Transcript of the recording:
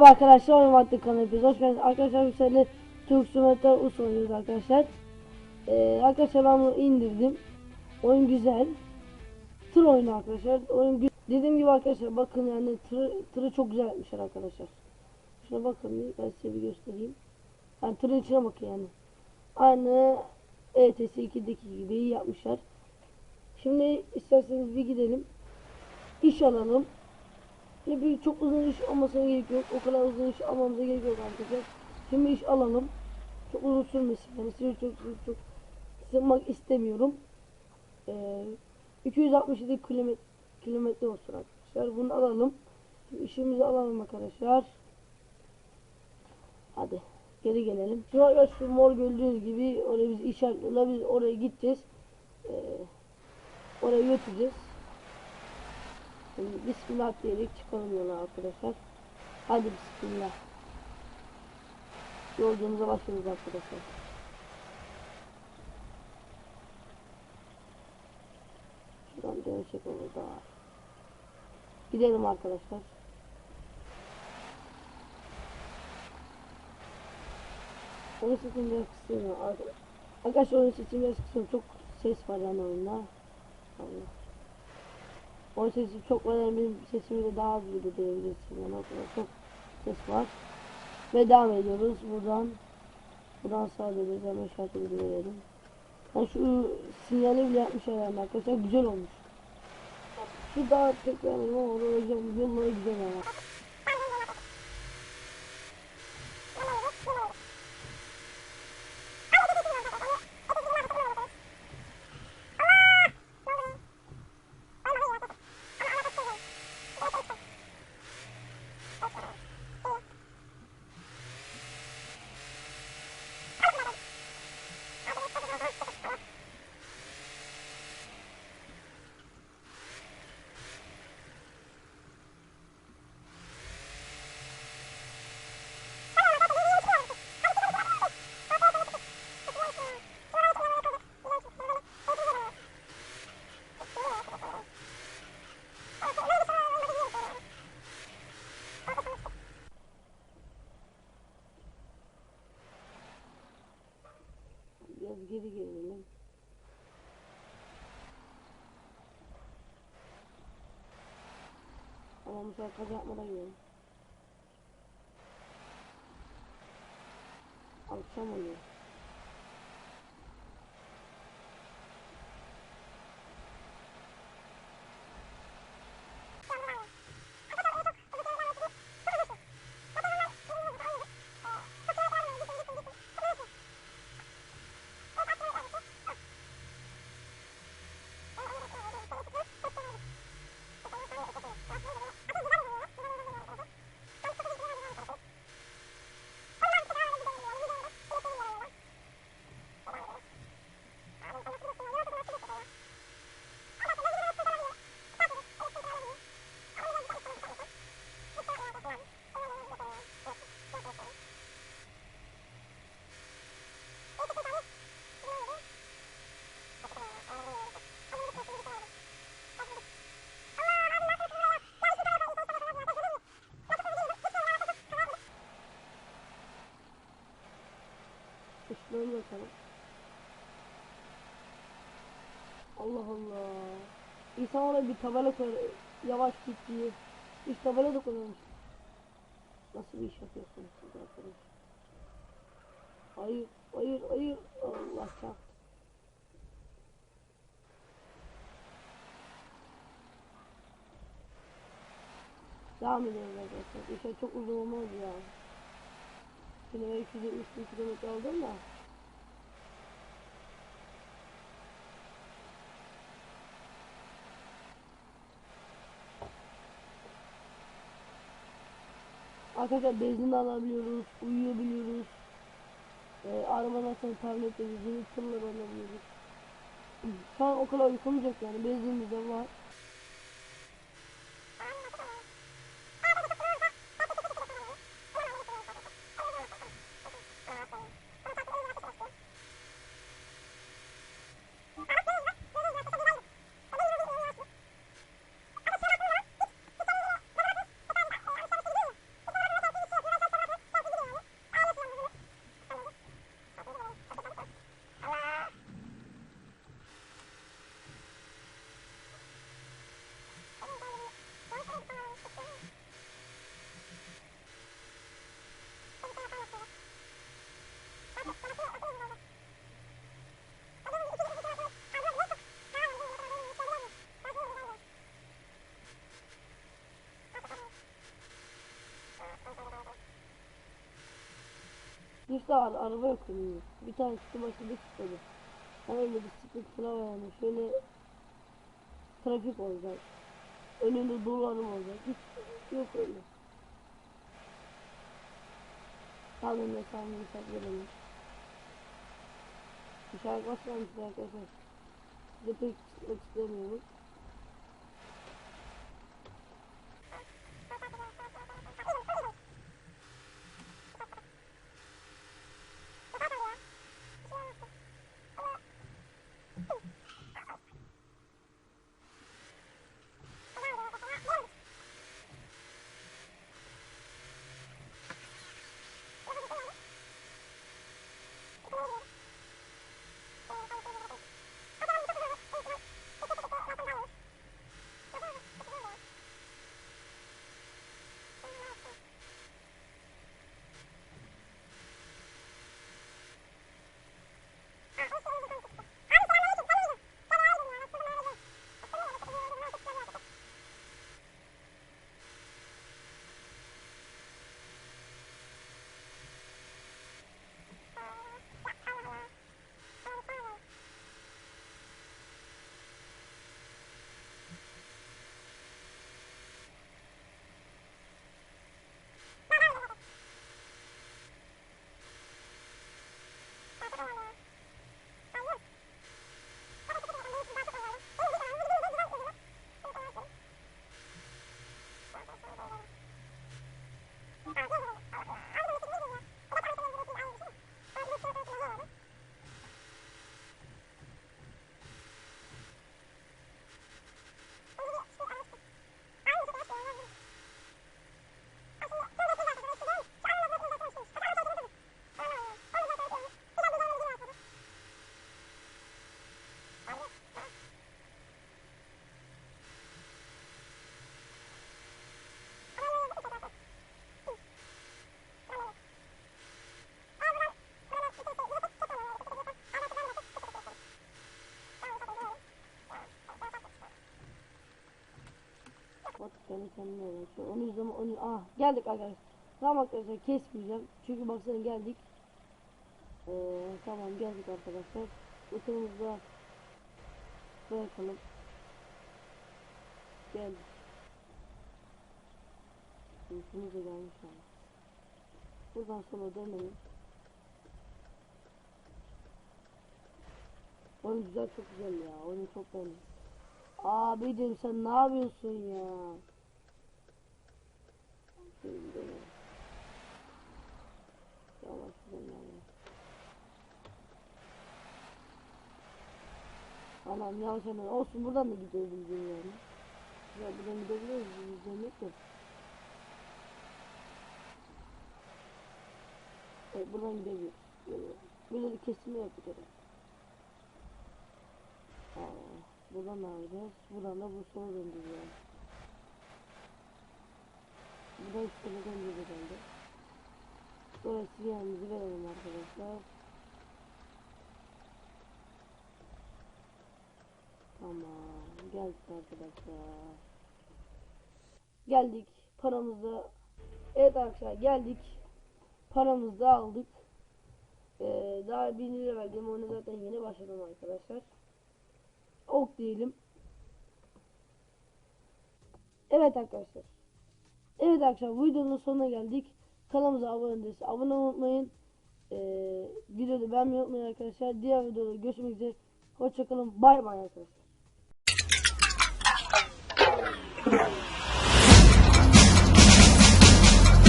Merhaba arkadaşlar, oyun vakti kanalı hepiniz hoş geldiniz. Arkadaşlar yükseldi Türk Simulator Us oynuyoruz arkadaşlar. Ee, arkadaşlar ben bunu indirdim. Oyun güzel. Tır oyunu arkadaşlar. Oyun Dediğim gibi arkadaşlar bakın yani tır, tırı çok güzel yapmışlar arkadaşlar. Şuna bakın ben size bir göstereyim. Yani tırın içine bakın yani. Aynı ETS 2'deki gibi iyi yapmışlar. Şimdi isterseniz bir gidelim. İş alalım. Şimdi bir çok uzun iş olmasına gerek yok. O kadar uzun iş almamıza gerek yok arkadaşlar. Şimdi iş alalım. Çok uzun sürmesin. Yani sizi çok çok çok sıkmak istemiyorum. Ee, 267 kilometre kilometre olsun arkadaşlar. Bunu alalım. Şimdi işimizi alalım arkadaşlar. Hadi geri gelelim. Şu arkadaşlar şu mor gördüğünüz gibi oraya biz işaretliyorlar. Biz oraya gideceğiz. Ee, oraya götüreceğiz. Şimdi bismillah diyerek çıkalım yola arkadaşlar. Hadi bismillah. Yolculuğumuza başlıyoruz arkadaşlar. Şuradan dönecek olur daha. Gidelim arkadaşlar. Oyun sesini biraz. Arka- Arkadaşlar oyun sesini biraz kısayım. Çok ses var yani oyunda. Allah. Oyun sesi çok yani benim sesimi de daha duydu diyebilirsin. Yani o kadar çok ses var. Ve devam ediyoruz buradan. Buradan sağa dönüyoruz. Hemen işaretimizi verelim. Yani şu sinyali bile yapmışlar yani arkadaşlar. Güzel olmuş. Şu daha pek beğenmedim ama orada yolları güzel yani. Bu sefer kaza yapmadan gidelim. Akşam oluyor. Allah Allah. İnsan oraya bir tabela koyar. Yavaş git diye. Hiç tabela da koymamış. Nasıl bir iş yapıyorsunuz siz arkadaş? Hayır, hayır, hayır. Allah çarptı. Devam edelim arkadaşlar. İşe çok uzun olmaz ya. Şimdi ben 270 kilometre aldım da. Arkadaşlar benzin alabiliyoruz, uyuyabiliyoruz. Ee, arabadan sonra tabletle yeni tırlar alabiliyoruz. Şu an o kadar uykumuz yok yani benzinimiz de var. Da ar araba yok önümde. Bir tane kutu başladı. Yani öyle bir sıkıntılar var yani. Şöyle trafik olacak. Önünde dolarım olacak. Hiç yok öyle. Tamam mesela mesela verelim. Bir şarkı başlamıştı arkadaşlar. Size pek çıkmak istemiyorum. Bak kendi kendine uğraşıyor. Onu yüzden onu ah geldik arkadaşlar. Tamam arkadaşlar kesmeyeceğim. Çünkü baksana geldik. Ee, tamam geldik arkadaşlar. Usulümüzde bırakalım. Geldik. Usulümüz de gelmiş yani. Buradan sonra dönelim. Oyun güzel çok güzel ya. Oyunu çok beğendim. Abicim sen ne yapıyorsun ya? Şimdi Yavaş yavaş hemen olsun buradan da gidiyoruz yani. Ya buradan gidebiliyoruz biz de. Evet buradan böyle bir kesimi kere. Aa. Buradan ne yapacağız? Buradan da bu sola döndürüyor. Buradan sola döndürüyor herhalde. Sonra sinyalimizi verelim arkadaşlar. Tamam. Geldik arkadaşlar. Geldik. Paramızı Evet arkadaşlar geldik. Paramızı da aldık. Ee, daha 1000 lira verdim. Onu zaten yeni başladım arkadaşlar ok diyelim. Evet arkadaşlar. Evet arkadaşlar videonun sonuna geldik. Kanalımıza abone değilseniz abone unutmayın. Ee, videoda beğenmeyi unutmayın arkadaşlar. Diğer videoda görüşmek üzere. Hoşçakalın. Bay bay arkadaşlar.